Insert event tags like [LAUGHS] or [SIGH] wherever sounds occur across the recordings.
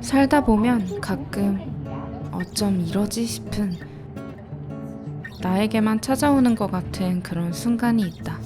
살다 보면 가끔 어쩜 이러지 싶은 나에게만 찾아오는 것 같은 그런 순간이 있다.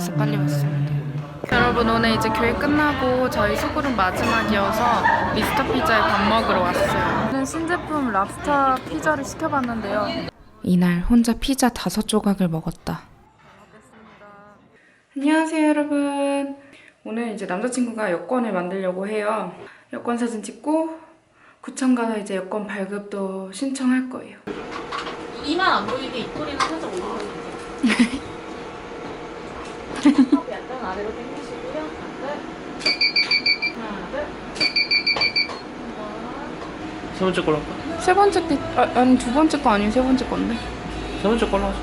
돼서 빨리 왔습니다. 여러분 오늘 이제 교회 끝나고 저희 수구름 마지막이어서 미스터 피자에 밥 먹으러 왔어요. 저는 신제품 랍스터 피자를 시켜봤는데요. 이날 혼자 피자 다섯 조각을 먹었다. 안녕하세요 여러분. 오늘 이제 남자친구가 여권을 만들려고 해요. 여권 사진 찍고 구청 가서 이제 여권 발급도 신청할 거예요. 이만 안 보이게 입꼬리는 살짝 올려주세요. [LAUGHS] 아래로 당기시고요. 하나, 둘. 하나, 둘. 세 번째 걸로 할까? 세 번째 게 아, 아니 두 번째 거 아니에요 세 번째 건데. 세 번째 걸로 하자.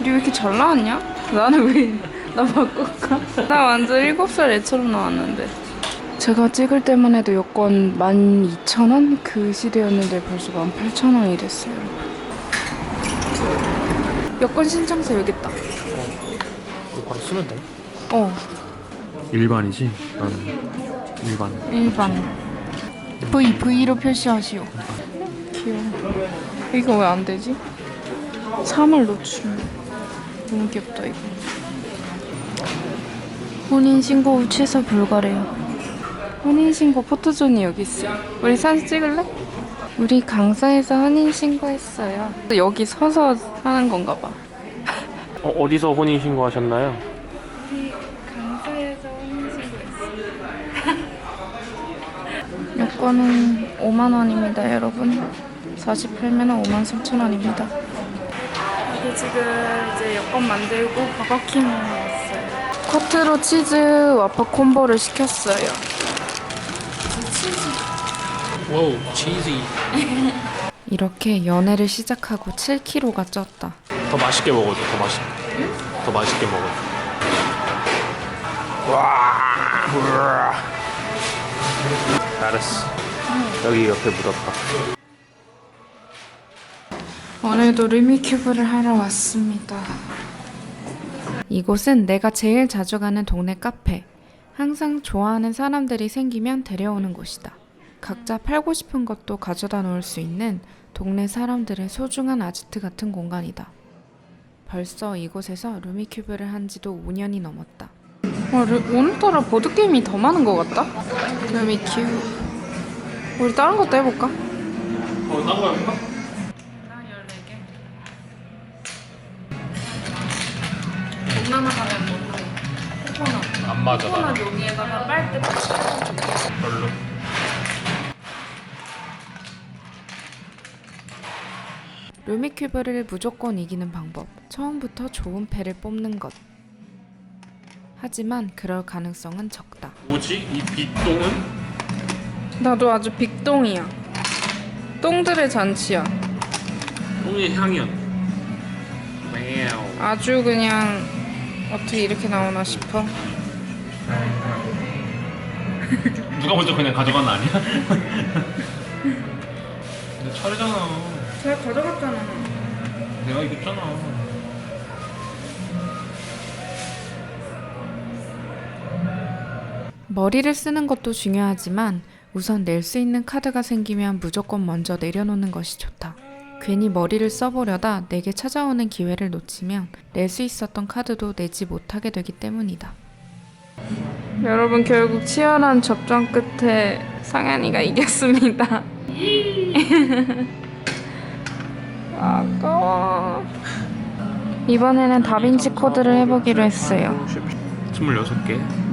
우리 왜 이렇게 잘 나왔냐? 나는 왜 [LAUGHS] 나 바꿀까? 나 완전 일곱 살 애처럼 나왔는데. 제가 찍을 때만 해도 여권 12,000원? 그 시대였는데 벌써 18,000원이 됐어요. 여권 신청서 여기 있다. 이거 바로 쓰면 돼. 어, 일반이지? 나는 일반. 일반. V, V로 표시하시오. 귀여워. 이거 왜 안 되지? 3을 노출. 너무 귀엽다, 이거. 혼인 신고 후 취소 불가래요. 혼인 신고 포토존이 여기 있어요. 우리 사진 찍을래? 우리 강사에서 혼인 신고했어요. 여기 서서 하는 건가 봐. 어, 어디서 혼인 신고하셨나요? 강사에서 혼인신고했어요. [LAUGHS] 여권은 5만 원입니다, 여러분. 48면 5만 3천 원입니다. 이게 지금 이제 여권 만들고 버거킹을 왔어요. 커트로 치즈 와퍼 콤보를 시켰어요. 와우, 치즈. [LAUGHS] 이렇게 연애를 시작하고 7kg가 쪘다. 더 맛있게 먹어줘, 더 맛있게. 더 맛있게 먹어줘. 와, 우와. 알았어. 여기 옆에 묻었다. 오늘도 루미큐브를 하러 왔습니다. 이곳은 내가 제일 자주 가는 동네 카페. 항상 좋아하는 사람들이 생기면 데려오는 곳이다. 각자 팔고 싶은 것도 가져다 놓을 수 있는 동네 사람들의 소중한 아지트 같은 공간이다. 벌써 이곳에서 루미큐브를 한 지도 5년이 넘었다. 와, 루, 오늘따라 보드게임이 더 많은 것 같다? 루미큐브. 우리 다른 것도 해볼까? 어, 딴거 해볼까? 동남아 가면 뭔가 코코넛. 안 맞아, 코코넛 여기에다가 빨대 별로. 루미큐브를 무조건 이기는 방법. 처음부터 좋은 패를 뽑는 것. 하지만 그럴 가능성은 적다. 뭐지? 이 빛동은? 나도 아주 빅동이야. 똥들의 잔치야. 똥의 향연. 아주 그냥 어떻게 이렇게 나오나 싶어. [LAUGHS] 누가 먼저 그냥 가져간 거 아니야? [LAUGHS] 근데 차례잖아. 잘 가져갔잖아. 내가 이겼잖아. 머리를 쓰는 것도 중요하지만 우선 낼 수 있는 카드가 생기면 무조건 먼저 내려놓는 것이 좋다. 괜히 머리를 써보려다 내게 찾아오는 기회를 놓치면 낼 수 있었던 카드도 내지 못하게 되기 때문이다. 여러분 결국 치열한 접전 끝에 상현이가 이겼습니다. [LAUGHS] 아까워. 이번에는 다빈치 코드를 해보기로 했어요. 26개.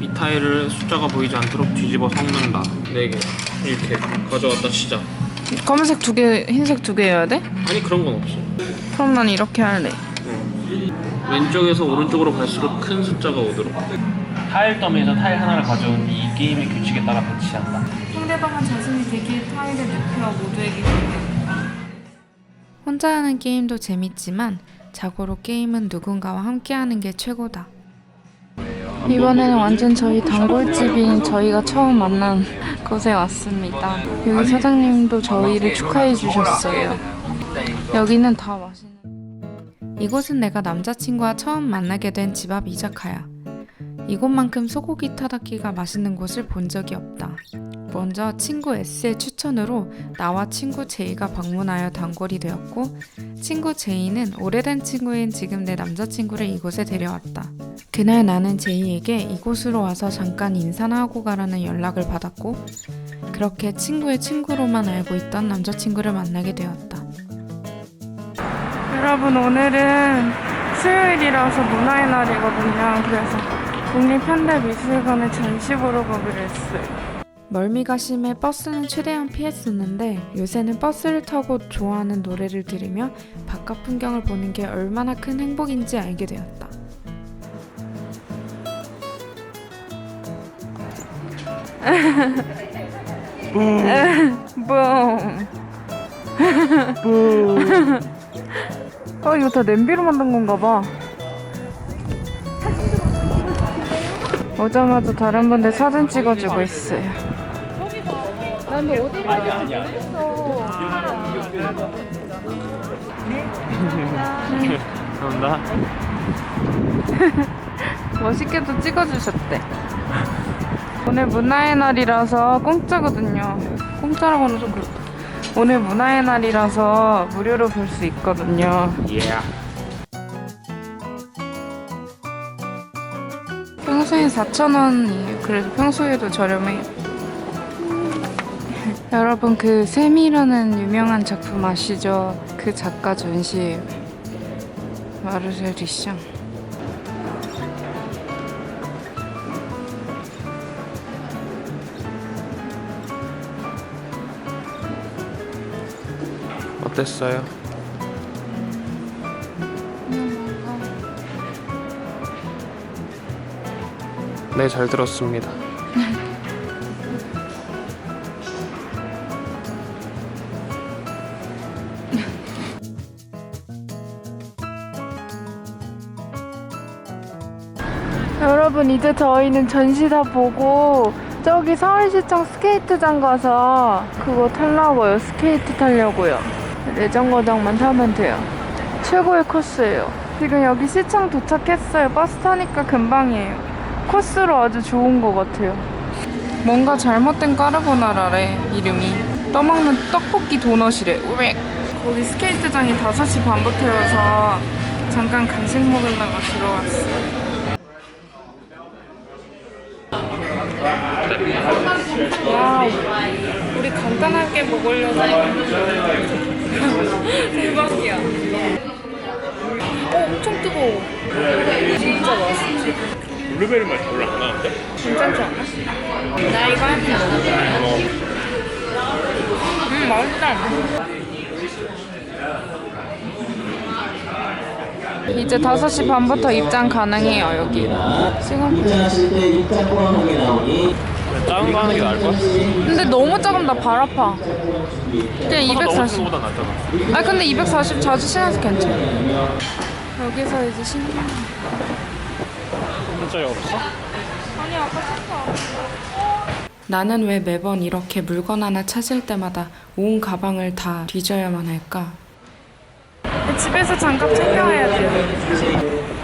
이 타일을 숫자가 보이지 않도록 뒤집어 섞는다 4개 이렇게 가져갔다 치자 검은색 두 개, 흰색 두개 해야 돼? 아니 그런 건 없어 그럼 난 이렇게 할래. 왼쪽에서 오른쪽으로 갈수록 큰 숫자가 오도록 타일 더미에서 타일 하나를 가져온 이 게임의 규칙에 따라 배치한다 상대방은 자신이 되기에 타일을 높여 모두에게 공개한다. 혼자 하는 게임도 재밌지만 자고로 게임은 누군가와 함께하는 게 최고다. 이번에는 완전 저희 단골집인 저희가 처음 만난 곳에 왔습니다. 여기 사장님도 저희를 축하해 주셨어요. 여기는 다 맛있는. 이곳은 내가 남자친구와 처음 만나게 된 집 앞 이자카야. 이곳만큼 소고기 타다키가 맛있는 곳을 본 적이 없다. 먼저 친구 S의 추천으로 나와 친구 J가 방문하여 단골이 되었고 친구 J는 오래된 친구인 지금 내 남자친구를 이곳에 데려왔다. 그날 나는 J에게 이곳으로 와서 잠깐 인사나 하고 가라는 연락을 받았고 그렇게 친구의 친구로만 알고 있던 남자친구를 만나게 되었다. 여러분 오늘은 수요일이라서 문화의 날이거든요. 그래서 국립현대미술관에 전시 보러 가기로 했어요. 멀미가 심해 버스는 최대한 피했었는데 요새는 버스를 타고 좋아하는 노래를 들으며 바깥 풍경을 보는 게 얼마나 큰 행복인지 알게 되었다. 뿡. 어 이거 다 냄비로 만든 건가 봐. 오자마자 다른 분들 사진 찍어주고 있어요. 감사합니다 [LAUGHS] 멋있게도 찍어주셨대. 오늘 문화의 날이라서 공짜거든요. 공짜라고는 좀 그렇다. 오늘 문화의 날이라서 무료로 볼 수 있거든요. yeah. 평소엔 4,000원이에요. 그래도 평소에도 저렴해요. 여러분 그 샘이라는 유명한 작품 아시죠? 그 작가 전시예요. 마르셀 디샹. 어땠어요? 네, 잘 들었습니다. [LAUGHS] 여러분 이제 저희는 전시 다 보고 저기 서울시청 스케이트장 가서 그거 타려고요. 스케이트 타려고요. 내정거장만 타면 돼요. 최고의 코스예요. 지금 여기 시청 도착했어요. 버스 타니까 금방이에요. 코스로 아주 좋은 것 같아요. 뭔가 잘못된 까르보나라래 이름이. 떠먹는 떡볶이 도넛이래. 우엑. 거기 스케이트장이 5시 반부터여서 잠깐 간식 먹으려고 들어왔어요. 와우. 우리 간단하게 먹으려고. 대박이야. 어, 엄청 뜨거워. 진짜 맛있지. 블루베리 맛 별로 안 나는데? 괜찮지 않아? 나 이거 한 개. 음, 맛있다. 이제 5시 반부터 입장 가능해요, 여기. 시간 표 작은 거 하는 게 나을 거야? 근데 너무 작으면 나 발 아파. 그냥 240. 보다 낫잖아. 아 근데 240 자주 신어서 괜찮아. 여기서 이제 신는. 진짜 없어? 아니 아까 샀어. 나는 왜 매번 이렇게 물건 하나 찾을 때마다 온 가방을 다 뒤져야만 할까? 집에서 장갑 챙겨와야 돼요.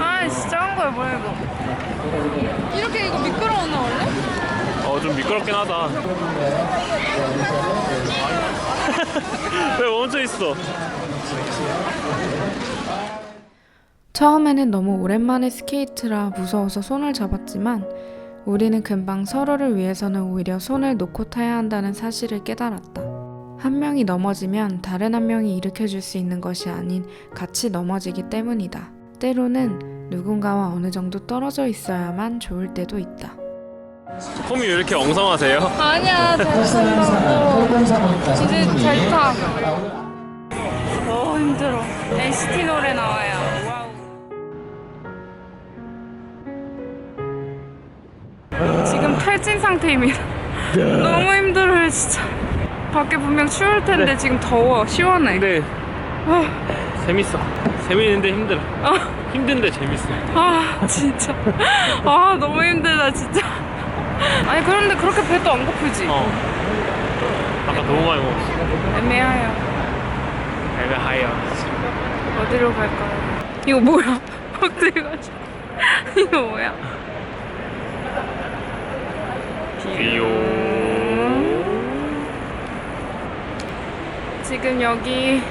아 진짜 한 거야 뭐야 이거? 이렇게 이거 미끄러웠나 원래? 어, 좀 미끄럽긴 하다. [LAUGHS] 왜 멈춰 있어? 처음에는 너무 오랜만에 스케이트라 무서워서 손을 잡았지만 우리는 금방 서로를 위해서는 오히려 손을 놓고 타야 한다는 사실을 깨달았다. 한 명이 넘어지면 다른 한 명이 일으켜줄 수 있는 것이 아닌 같이 넘어지기 때문이다. 때로는 누군가와 어느 정도 떨어져 있어야만 좋을 때도 있다. 폼이 왜 이렇게 엉성하세요? [LAUGHS] 아니야 잘 탄다고 이제 잘 타. 너무 힘들어. NCT 노래 나와요. 와우. 지금 탈진 상태입니다. [LAUGHS] 너무 힘들어요 진짜. 밖에 분명 추울 텐데 지금 더워 시원해. 근데 재밌어. 재밌는데 힘들어. 힘든데 재밌어. 아 진짜 아 너무 힘들다 진짜 아니 그런데 그렇게 배도 안 고프지 어. 아까 너무 많이 먹었어. 애매해요 애매하여. 어디로 갈까요 이거 뭐야 [LAUGHS] 어디 가지 [LAUGHS] 이거 뭐야 비요. 지금 여기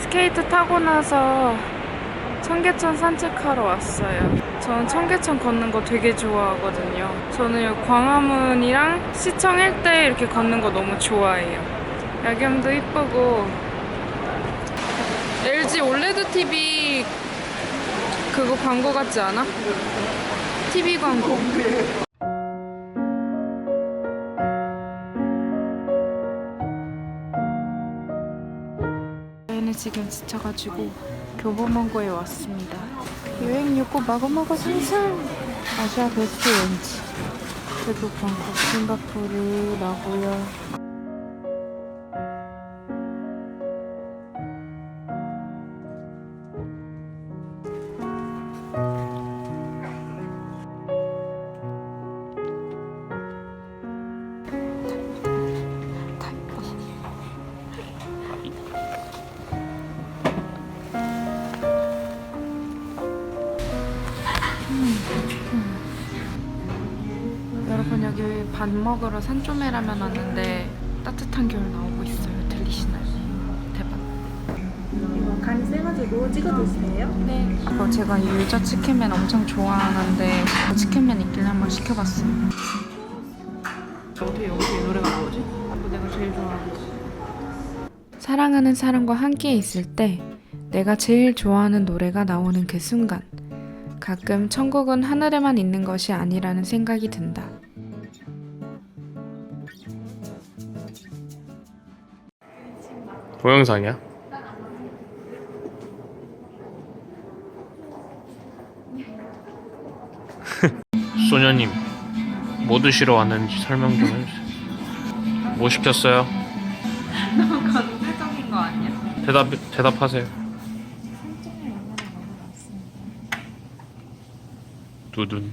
스케이트 타고 나서 청계천 산책하러 왔어요. 저는 청계천 걷는 거 되게 좋아하거든요. 저는 광화문이랑 시청 일대 이렇게 걷는 거 너무 좋아해요. 야경도 이쁘고 LG 올레드 TV 그거 광고 같지 않아? TV 광고. 저희는 지금 지쳐가지고 교보문고에 왔습니다. 여행 욕구 마구마구 상승! 아시아 베스트 렌즈. 태국, 방콕, 싱가포르, 나고야. 밥 먹으러 산초메라면 왔는데 따뜻한 겨울 나오고 있어요. 들리시나요? 대박. 간이 세가지고 찍어 드세요. 네. 이거 제가 이 유자 치킨면 엄청 좋아하는데 그 치킨면 있길래 한번 시켜봤어요. 어떻게 여기서 이 노래가 나오지? 이거 내가 제일 좋아하는 거. 사랑하는 사람과 함께 있을 때 내가 제일 좋아하는 노래가 나오는 그 순간 가끔 천국은 하늘에만 있는 것이 아니라는 생각이 든다. 동영상이야? [LAUGHS] 소녀님, 뭐 드시러 왔는지 설명 좀 해주세요. 뭐 시켰어요? 너무 건재적인 거 아니야? 대답 대답하세요. 두둔.